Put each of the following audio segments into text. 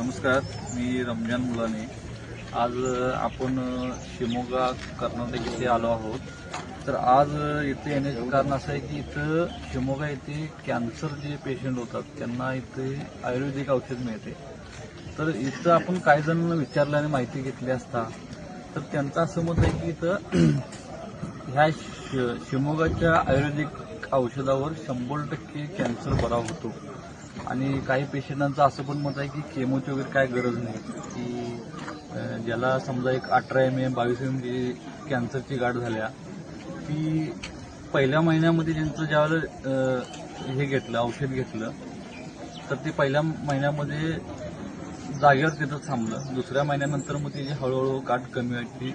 नमस्कार मी रमजान मुलाने. आज आपण शिमोगा कर्नाटक इथे आलो आहोत. तर आज इथे येण्याचं कारण असं आहे की इथं शिमोगा येथे कॅन्सर जे पेशंट होतात त्यांना इथे आयुर्वेदिक औषध मिळते. तर इथं आपण काही जण विचारलं आणि माहिती घेतली असता तर त्यांचं असं मत आहे की इथं ह्या शिमोगाच्या आयुर्वेदिक औषधावर शंभर टक्के कॅन्सर बरा होतो. आणि काही पेशंटांचं असं पण मत आहे की केमोची वगैरे काय गरज नाही. की ज्याला समजा एक अठरा एम एम बावीस एम जी कॅन्सरची गाठ झाल्या ती पहिल्या महिन्यामध्ये ज्यांचं ज्यावेळेला हे घेतलं औषध घेतलं तर ते पहिल्या महिन्यामध्ये जागेवर तिथं थांबलं. दुसऱ्या महिन्यानंतर मग तिची हळूहळू गाठ कमी व्हायची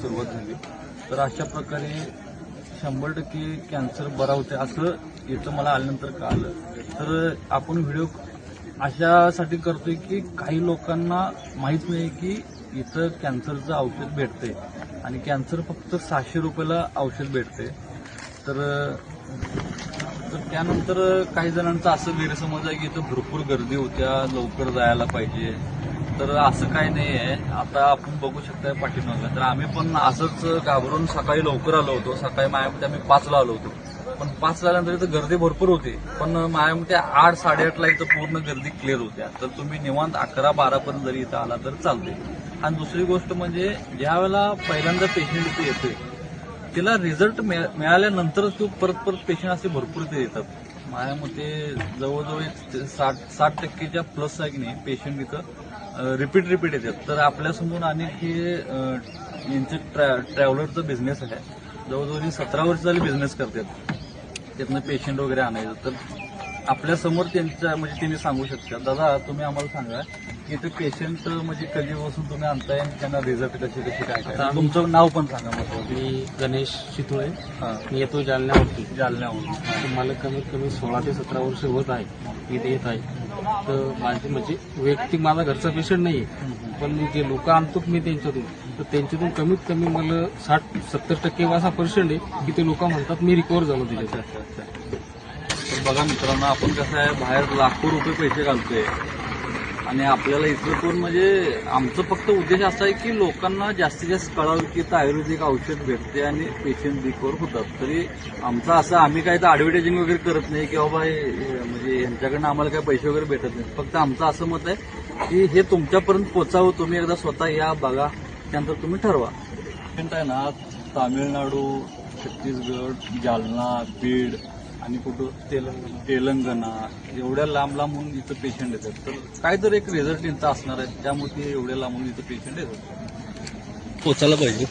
सुरुवात झाली. तर अशा प्रकारे शंभर टक्के कॅन्सर बरा होते असं इथं मला आल्यानंतर कळालं. तर आपण व्हिडिओ अशासाठी करतोय की काही लोकांना माहीत नाही की इथं कॅन्सरचं औषध भेटते आणि कॅन्सर फक्त सहाशे रुपयाला औषध भेटते तर तर त्यानंतर काही जणांचा असं गैरसमज आहे की इथं भरपूर गर्दी होत्या लवकर जायला पाहिजे. तर असं काही नाही आहे आता आपण बघू शकता पाठीमागं. तर आम्ही पण असंच घाबरून सकाळी लवकर आलो होतो. सकाळी मायामध्ये आम्ही पाचला आलो होतो. पण पाच झाल्यानंतर इथं गर्दी भरपूर होती. पण मायामध्ये आठ साडेआठला इथं पूर्ण गर्दी क्लिअर होत्या. तर तुम्ही निवांत अकरा बारापर्यंत जरी इथं आला तर चालते आणि दुसरी गोष्ट म्हणजे ज्या वेळेला पहिल्यांदा पेशंट इथे येतोय तिला रिझल्ट मिळाल्यानंतरच तो परत परत पेशंट असे भरपूर ते येतात. माझ्या मते जवळजवळ साठ साठ टक्केच्या प्लस आहे की नाही पेशंट इथं. रिपीट रिपीट येतात. तर आपल्यासमोर अनेक हे यांचे ट्रॅ ट्रॅव्हलरचं बिझनेस आहे. जवळजवळ सतरा वर्ष झाले बिझनेस करतात. त्यातनं पेशंट वगैरे आणायचं. तर आपल्यासमोर त्यांच्या म्हणजे त्यांनी सांगू शकतात दादा तुम्ही आम्हाला सांगा की इथे पेशंट म्हणजे कधीपासून तुम्ही आणताय आणि त्यांना रिझल्ट कसे कसे काय काय? तुमचं नाव पण सांगा महत्वाचं मी गणेश शितोळे. हा. मी येतो जालन्यावरती. जालन्यावरून. तर मला कमीत कमी सोळा ते सतरा वर्ष होत आहे. मी इथे येत आहे. तर माझी म्हणजे वैयक्तिक माझा घरचा पेशंट नाही आहे पण मी जे लोक आणतो मी त्यांच्यातून. तर त्यांच्यातून कमीत कमी मला साठ सत्तर टक्के असा पर्सेंट आहे की ते लोक म्हणतात मी रिकवर झालो अच्छा तिथे अच्छा अच्छा तर बघा मित्रांनो आपण कसं आहे बाहेर लाखो रुपये पैसे घालतोय. आणि आपल्याला इथलं पण म्हणजे आमचं फक्त उद्देश असा आहे की लोकांना जास्तीत जास्त कळावं की इथं आयुर्वेदिक औषध भेटते आणि पेशंट रिकवर होतात. तरी आमचं असं आम्ही काय तर ॲडव्हर्टायझिंग वगैरे करत नाही की बाबा हे- म्हणजे यांच्याकडनं आम्हाला काही पैसे वगैरे भेटत नाही फक्त आमचं असं मत आहे की हे तुमच्यापर्यंत पोचावं तुम्ही एकदा स्वतः या बघा त्यानंतर तुम्ही ठरवा. पेशंट आहे ना तामिळनाडू छत्तीसगड जालना बीड आणि कुठं तेलंगणा तेलंगणा एवढ्या लांब लांबून इथं पेशंट येतात. तर काय तर एक रिझल्ट यांचा असणार आहे त्यामुळे ते एवढ्या लांबून इथं पेशंट येतात. पोचायला पाहिजे.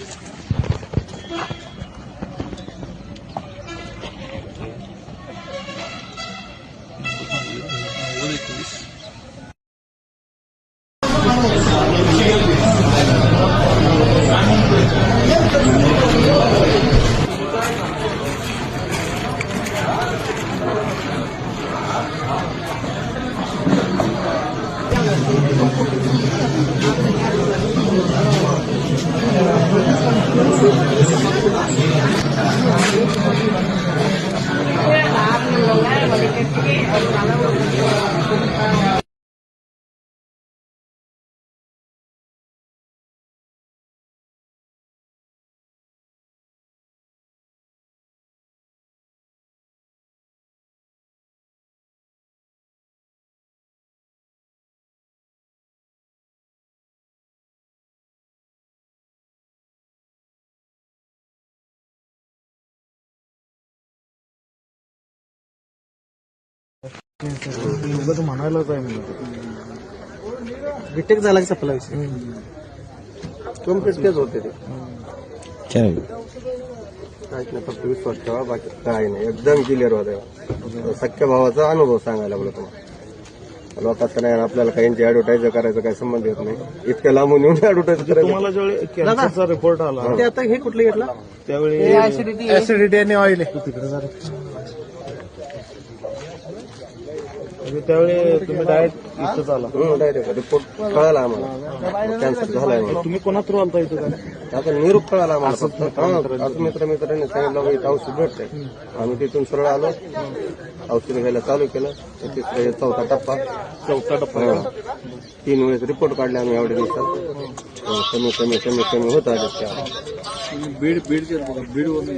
उगाच म्हणायलाच आहे मी. रिटेक झाला की सपला विषय. कंप्लीट तेच होते ते. काहीच नाही फक्त विश्वास ठेवा बाकी काही नाही. एकदम क्लिअर होता सख्या भावाचा अनुभव सांगायला बोला तुम्हाला. लोकांचं नाही आपल्याला काहींची ऍडव्हर्टाईज करायचा काही संबंध येत नाही. इतक्या लांबून येऊन ऍडव्हर्टाईज करायचं. तुम्हाला ज्यावेळी कॅन्सरचा रिपोर्ट आला ते आता हे कुठलं घेतलं? त्यावेळी. ऍसिडिटी आणि ऑइल आहे तिकडे जरा म्हणजे त्यावेळी तुम्ही डायरेक्ट इथंच आला. डायरेक्ट रिपोर्ट कळाला आम्हाला. कॅन्सर झालाय म्हणून. तुम्ही कोणा थ्रू आलता इथं काय आता निरूप कळाला आम्हाला फक्त. हा, असं मित्र मित्रांनी सांगितलं बाबा इथं औषध भेटतंय. आम्ही तिथून सरळ आलो. औषध घ्यायला चालू केलं. तर तिसरा हे चौथा टप्पा. चौथा टप्पा. हा. तीन वेळेस रिपोर्ट काढले आम्ही एवढ्या दिवसात. हो, कमी कमी कमी कमी होत आले त्या बीड बीडचे बघा बीडवरून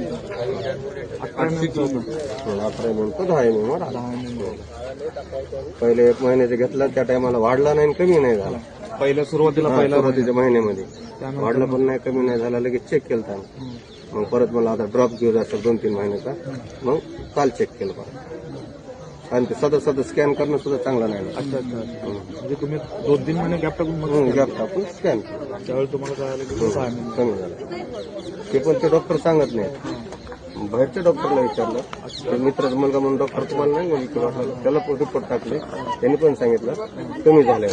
अकरा म्हणतो दहा आहे म्हणून बरं. पहिले एक महिन्याचे घेतला त्या टायमाला वाढला नाही आणि कमी नाही झाला. पहिल्या सुरुवातीला हा, पहिला सुरुवातीच्या महिन्यामध्ये. वाढला पण नाही कमी नाही झाला लगेच चेक केलं मग परत मला आता ड्रॉप घेऊ जास्त दोन तीन महिन्याचा मग काल चेक केलं परत. आणि ते सतत सतत स्कॅन करणं सुद्धा चांगलं नाही अच्छा अच्छा म्हणजे तुम्ही दोन तीन महिने गॅप टाकून मग गॅप टाकून स्कॅन त्यावेळी तुम्हाला कळालं की सहा महिने. कमी झालं. ते पण ते डॉक्टर सांगत नाही बाहेरच्या डॉक्टरला विचारलं. ते मित्राचा मुलगा म्हणून डॉक्टर तुम्हाला नाही म्हणजे किंवा त्याला पण रिपोर्ट टाकले. त्यांनी पण सांगितलं कमी झालंय.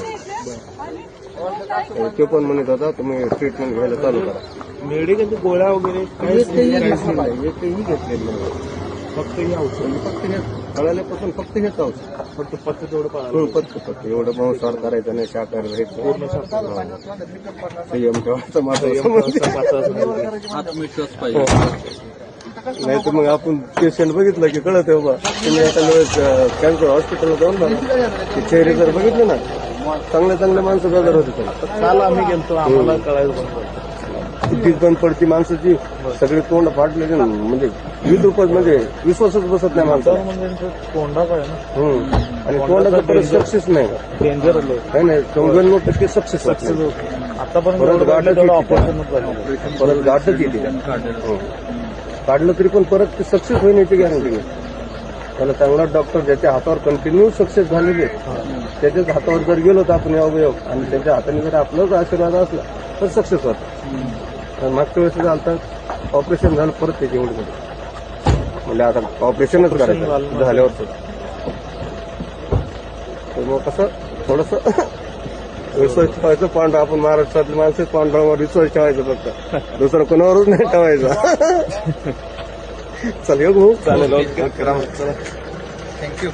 ते पण म्हणत होता तुम्ही ट्रीटमेंट घ्यायला चालू करा. मेडिकलच्या गोळ्या वगैरे काही काहीच घेतलेलं नाही. नाही, एकही घेतलेलं. नाही फक्त ही औषध फक्त हे कळाल्यापासून फक्त हेच औषध. फक्त पत्ते तेवढं फुल पत्त पत्त एवढं मांसाहार करायचं नाही. शाकाहार पूर्ण घ्यायचं संयम ठेवायचं माझं. आत्मविश्वास पाहिजे. नाही तर मग आपण पेशंट बघितलं की कळत आहे बाबा. तुम्ही एका वेळेस कॅन्सर हॉस्पिटलला जाऊन बघा. ते चेहरे जर बघितले ना चांगल्या चांगल्या माणसं बेजार होते. त्याला काल आम्ही गेलतो आम्हाला कळायला किती बंद पडती माणसाची. सगळे तोंड फाटले म्हणजे वीस रुपये म्हणजे विश्वासच बसत नाही तर माणसाला म्हणजे त्यांचं तोंडाच आहे ना. हम्म. आणि तोंडाचं परत सक्सेस नाही. डेंजर काही नाही चौऱ्याण्णव टक्के सक्सेस सक्सेस आतापर्यंत परत गाठच वाटलं तेवढं येते. ऑपरेशनच झालं परत गाठच येते हो. काढलं तरी पण परत ते सक्सेस होण्याची गॅरंटी नाही. त्याला चांगला डॉक्टर ज्याच्या हातावर कंटिन्यू सक्सेस झालेले आहेत, त्याच्याच हातावर जर गेलो तर आपण अवयव आणि त्याच्या हाताने जर आपलाच आशीर्वाद असला तर सक्सेस होतं मागच्या वेळेस झालं तर ऑपरेशन झालं परत त्याची एवढी. म्हणजे आता ऑपरेशनच करायचं झालं. झाल्यावर. तर मग कसं थोडस विश्वास ठेवायचं पांढरा आपण महाराष्ट्रातले माणसं पांढरावर विश्वास ठेवायचं फक्त. दुसरं कोणावरच नाही ठेवायचं. चल येऊ भाऊ? चालेल करा थँक्यू